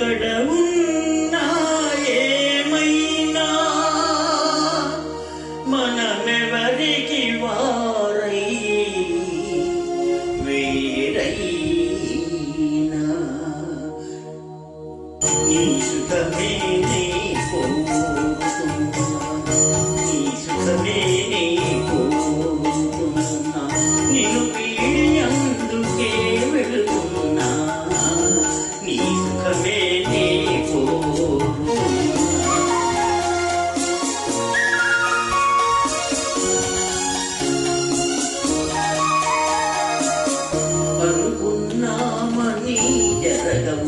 ఎక్కడ ఉన్నా ఏమైనా? మనమెవరికి వారై వేరైనా? నీ సుఖమే నీ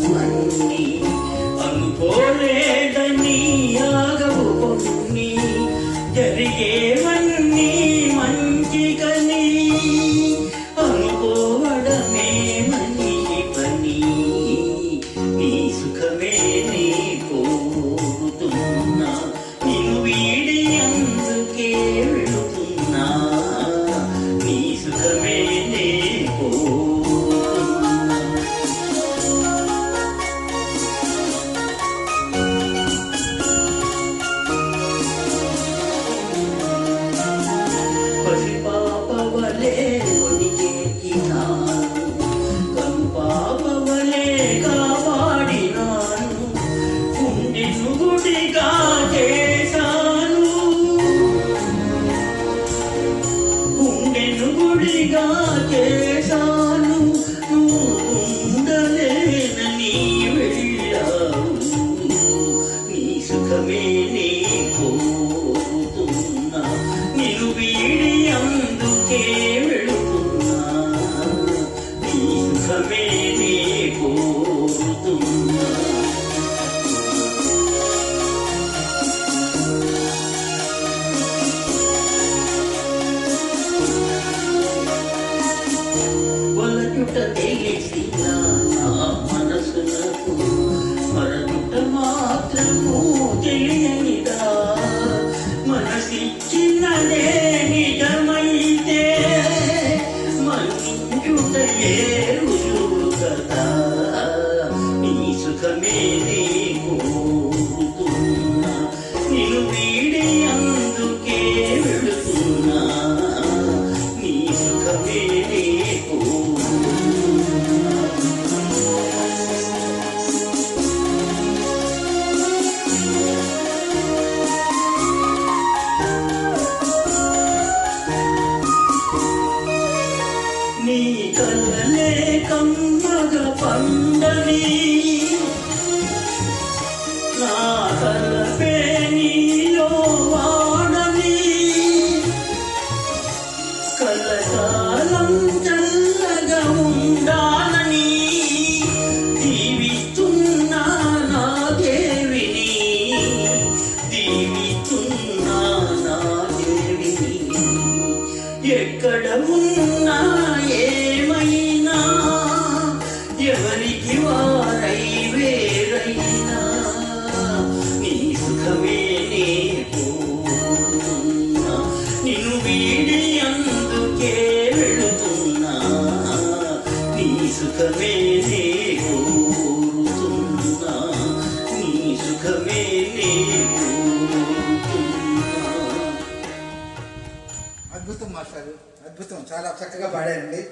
one. గుండెను చేశాను. గుండెను గుడిగా చేశాను. do నీ కమ్మగ పండని. నా తలపే నీలో వాడని. కలకాలం చల్లగా ఉండాలని దీవిస్తున్నా నా దేవిని. దీవిస్తున్నా నా దేవిని. ఎక్కడ ఉన్నా నీ సుఖమే నే కోరుతున్నా. నీ సుఖమే నే అద్భుతం మాస్టారు. అద్భుతం. చాలా చక్కగా పాడారండి.